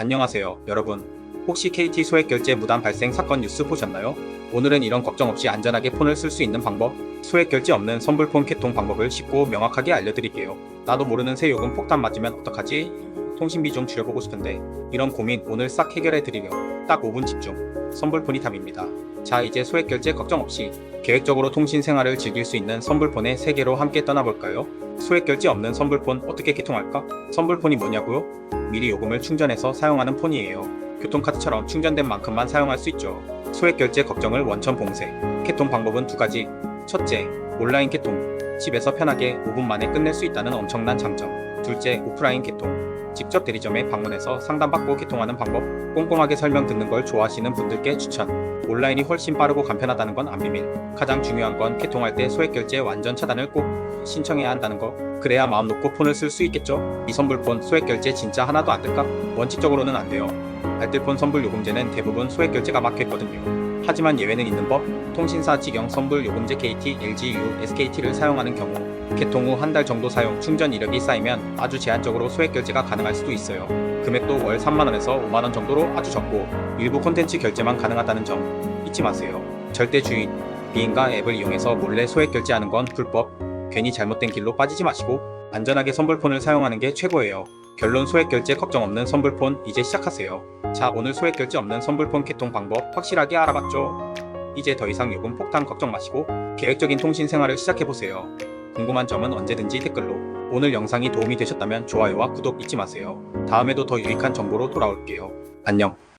안녕하세요, 여러분. 혹시 KT 소액 결제 무단 발생 사건 뉴스 보셨나요? 오늘은 이런 걱정 없이 안전하게 폰을 쓸 수 있는 방법, 소액 결제 없는 선불폰 개통 방법을 쉽고 명확하게 알려드릴게요. 나도 모르는 새 요금 폭탄 맞으면 어떡하지? 통신비 좀 줄여보고 싶은데 이런 고민 오늘 싹 해결해 드리려 딱 5분 집중. 선불폰이 답입니다. 자, 이제 소액 결제 걱정 없이 계획적으로 통신 생활을 즐길 수 있는 선불폰의 세계로 함께 떠나볼까요? 소액 결제 없는 선불폰 어떻게 개통할까? 선불폰이 뭐냐고요? 미리 요금을 충전해서 사용하는 폰이에요. 교통카드처럼 충전된 만큼만 사용할 수 있죠. 소액 결제 걱정을 원천 봉쇄. 개통 방법은 두 가지. 첫째, 온라인 개통. 집에서 편하게 5분 만에 끝낼 수 있다는 엄청난 장점. 둘째, 오프라인 개통. 직접 대리점에 방문해서 상담받고 개통하는 방법. 꼼꼼하게 설명 듣는 걸 좋아하시는 분들께 추천. 온라인이 훨씬 빠르고 간편하다는 건 안 비밀. 가장 중요한 건 개통할 때 소액 결제 완전 차단을 꼭 신청해야 한다는 거. 그래야 마음 놓고 폰을 쓸 수 있겠죠. 이 선불폰 소액 결제 진짜 하나도 안 될까? 원칙적으로는 안 돼요. 알뜰폰 선불 요금제는 대부분 소액 결제가 막혀 있거든요. 하지만 예외는 있는 법. 통신사 직영 선불 요금제 KT, LGU, SKT를 사용하는 경우 개통 후 한 달 정도 사용 충전 이력이 쌓이면 아주 제한적으로 소액 결제가 가능할 수도 있어요. 금액도 월 3만원에서 5만원 정도로 아주 적고 일부 콘텐츠 결제만 가능하다는 점 잊지 마세요. 절대 주의. 비인가 앱을 이용해서 몰래 소액 결제하는 건 불법. 괜히 잘못된 길로 빠지지 마시고 안전하게 선불폰을 사용하는 게 최고예요. 결론 소액 결제 걱정 없는 선불폰 이제 시작하세요. 자 오늘 소액 결제 없는 선불폰 개통 방법 확실하게 알아봤죠? 이제 더 이상 요금 폭탄 걱정 마시고 계획적인 통신 생활을 시작해보세요. 궁금한 점은 언제든지 댓글로 오늘 영상이 도움이 되셨다면 좋아요와 구독 잊지 마세요. 다음에도 더 유익한 정보로 돌아올게요. 안녕.